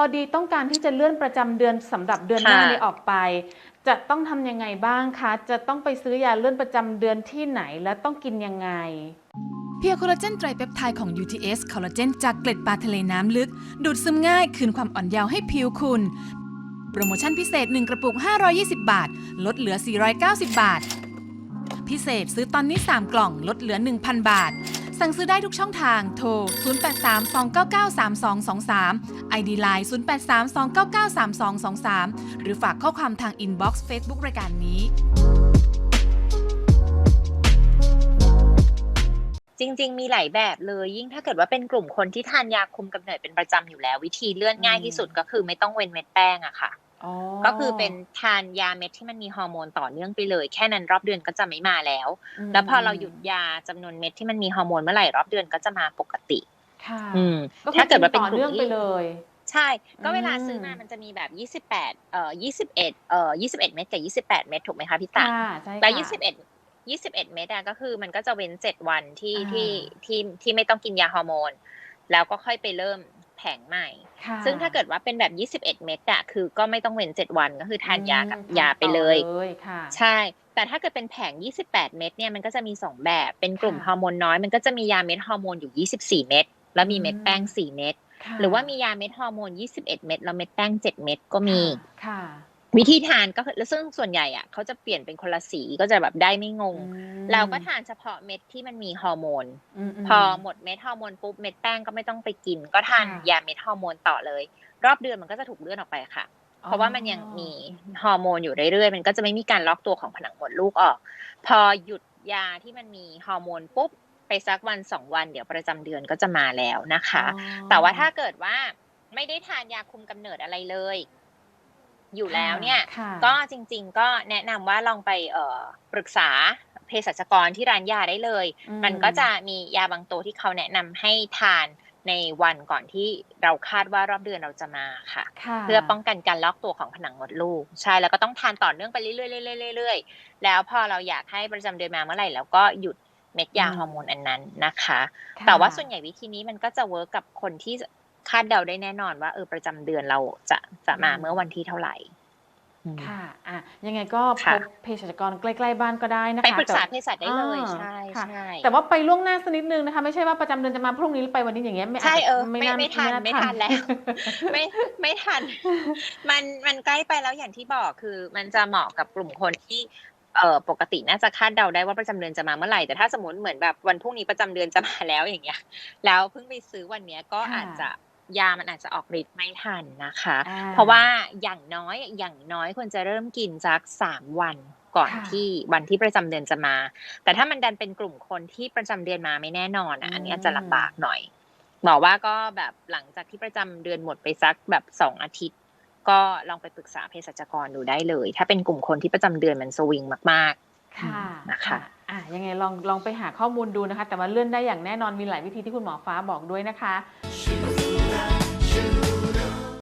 อดีต้องการที่จะเลื่อนประจำเดือนสำหรับเดือนหน้าค่ะนี้ออกไป จะต้องทำยังไงบ้างคะ จะต้องไปซื้อยาเลื่อนประจำเดือนที่ไหนและต้องกินยังไง เพียร์โคลลาเจนไตรเปปไทด์ของ UTS คอลลาเจนจากเกล็ดปลาทะเลน้ำลึก ดูดซึมง่ายคืนความอ่อนเยาว์ให้ผิวคุณ โปรโมชั่นพิเศษ 1 กระปุก 520 บาท ลดเหลือ 490 บาท พิเศษซื้อตอนนี้ 3 กล่องลดเหลือ 1,000 บาท สั่งซื้อได้ทุกช่องทาง โทร 0832993223 ID Line 0832993223 หรือฝากข้อความทางอินบ็อกซ์เฟซบุ๊กรายการนี้ จริง ๆ มีหลายแบบเลย ยิ่งถ้าเกิดว่าเป็นกลุ่มคนที่ทานยาคุมกำเนิดเป็นประจำอยู่แล้ว วิธีเลื่อนง่ายที่สุดก็คือไม่ต้องเว้นเม็ดแป้งอะค่ะ ก็คือเป็นทานยาเม็ดที่มันมีฮอร์โมนต่อเนื่องไปเลย แค่นั้นรอบเดือนก็จะไม่มาแล้วมแล้วพอเราหยุดยาจำนวนเม็ดที่มันมีฮอร์โมนเมื่อไหร่รอบเดือนก็จะมาปกติค่ะอืมก็คือถ้าเกิดว่าเป็นต่อกลุ่เนื่องมไปที่เลย ใช่ ก็เวลาซื้อมาอืมมันจะมีแบบ 28 เอ่อ 21 เอ่อ 21 เม็ดกับ 28 เม็ดถูกไหมคะพี่ตาค่ะใช่แล้วค่ะ21 21เม็ดอะก็คือมันก็จะเว้น7วันที่อ่าที่ที่ที่ไม่ต้องกินยาฮอร์โมน แล้วก็ค่อยไปเริ่ม แผงใหม่ค่ะซึ่งถ้าเกิดว่าเป็นแบบ 21 เม็ดอะคือก็ไม่ต้องเว้น 7 วันก็คือทานยากับอืมยาไปเลยต่อเลยค่ะใช่ แต่ถ้าเกิดเป็นแผง 28 เม็ดเนี่ยมันก็จะมี 2 แบบ เป็นกลุ่มค่ะฮอร์โมนน้อย มันก็จะมียาเม็ดฮอร์โมนอยู่ 24 เม็ด แล้วมีเม็ดอืมแป้ง 4 เม็ดค่ะหรือว่ามียาเม็ดฮอร์โมน 21 เม็ด แล้วเม็ดแป้ง 7 เม็ดก็มี ค่ะ วิธีทานก็คือแล้วซึ่งส่วนใหญ่อะเขาจะเปลี่ยนเป็นคนละสีก็จะแบบได้ไม่งงอืมเราก็ทานเฉพาะเม็ดที่มันมีฮอร์โมนมมพอหมดเม็ดฮอร์โมนปุ๊บเม็ดแป้งก็ไม่ต้องไปกิน ก็ทานค่ะยาเม็ดฮอร์โมนต่อเลย รอบเดือนมันก็จะถูกเลื่อนออกไปค่ะ เพราะว่ามันยังมีฮอร์โมนอยู่เรื่อยๆมันก็จะไม่มีการล็อกตัวของผนังมดลูกออก พอหยุดยาที่มันมีฮอร์โมนปุ๊บไปสักวันสองวันเดี๋ยวประจำเดือนก็จะมาแล้วนะคะอ๋อแต่ว่าถ้าเกิดว่าไม่ได้ทานยาคุมกำเนิดอะไรเลย อยู่แล้วเนี่ยค่ะก็จริง ๆ ก็แนะนำว่าลองไปเอ่อปรึกษาเภสัชกรที่ร้านยาได้เลยอืมมันก็จะมียาบางตัวที่เขาแนะนำให้ทานในวันก่อนที่เราคาดว่ารอบเดือนเราจะมาค่ะค่ะ เพื่อป้องกันการล็อกตัวของผนังมดลูก ใช่แล้วก็ต้องทานต่อเนื่องไปเรื่อยๆเรื่อยๆเรื่อยๆแล้วพอเราอยากให้ประจำเดือนมาเมื่อไหร่แล้วก็หยุดเม็ดยาฮอร์โมนอันนั้นนะคะค่ะแต่ว่าส่วนใหญ่วิธีนี้มันก็จะเวิร์กกับคนที่ คาดเดาได้แน่นอนว่าเออประจำเดือนเราจะจะมาเมื่อวันที่เท่าไหร่อืมค่ะ อะ ยังไงก็พค่ะบเภสัชกรใกล้ๆบ้านก็ได้นะคะ ไปปรึกษาแต่เภสัชได้เลยอ่าใช่ค่ะใช่แต่ว่าไปล่วงหน้าสักนิดนึงนะคะ ไม่ใช่ว่าประจำเดือนจะมาพรุ่งนี้ไปวันนี้อย่างเงี้ยไม่ใช่าจจะเออไม่ไม่น่าไม่ทันไม่ทันแล้ว ไม่ไม่ทัน มันมันใกล้ไปแล้วอย่างที่บอกคือมันจะเหมาะกับกลุ่มคนที่เอ่อปกติน่าจะคาดเดาได้ว่าประจำเดือนจะมาเมื่อไหร่แต่ถ้าสมมติเหมือนแบบวันพรุ่งนี้ประจำเดือนจะมาแล้วอย่างเงี้ย แล้วเพิ่งไปซื้อวันเนี้ยก็ค่ะอาจจะ ยามันอาจจะออกฤทธิ์ไม่ทันนะคะอ่เพราะว่าอย่างน้อยอย่างน้อยควรจะเริ่มกินสักสามวันก่อนค่ะที่วันที่ประจำเดือนจะมา แต่ถ้ามันดันเป็นกลุ่มคนที่ประจำเดือนมาไม่แน่นอนอะอันนี้อาจจะลำบากหน่อยบอกว่าก็แบบหลังจากที่ประจำเดือนหมดไปสักแบบสองอาทิตย์ ก็ลองไปปรึกษาเภสัชกรดูได้เลย ถ้าเป็นกลุ่มคนที่ประจำเดือนมันสวิงมากค่ะนะคะอะยังไงลองลองไปหาข้อมูลดูนะคะ แต่ว่าเลื่อนได้อย่างแน่นอนมีหลายวิธีที่คุณหมอฟ้าบอกด้วยนะคะ You.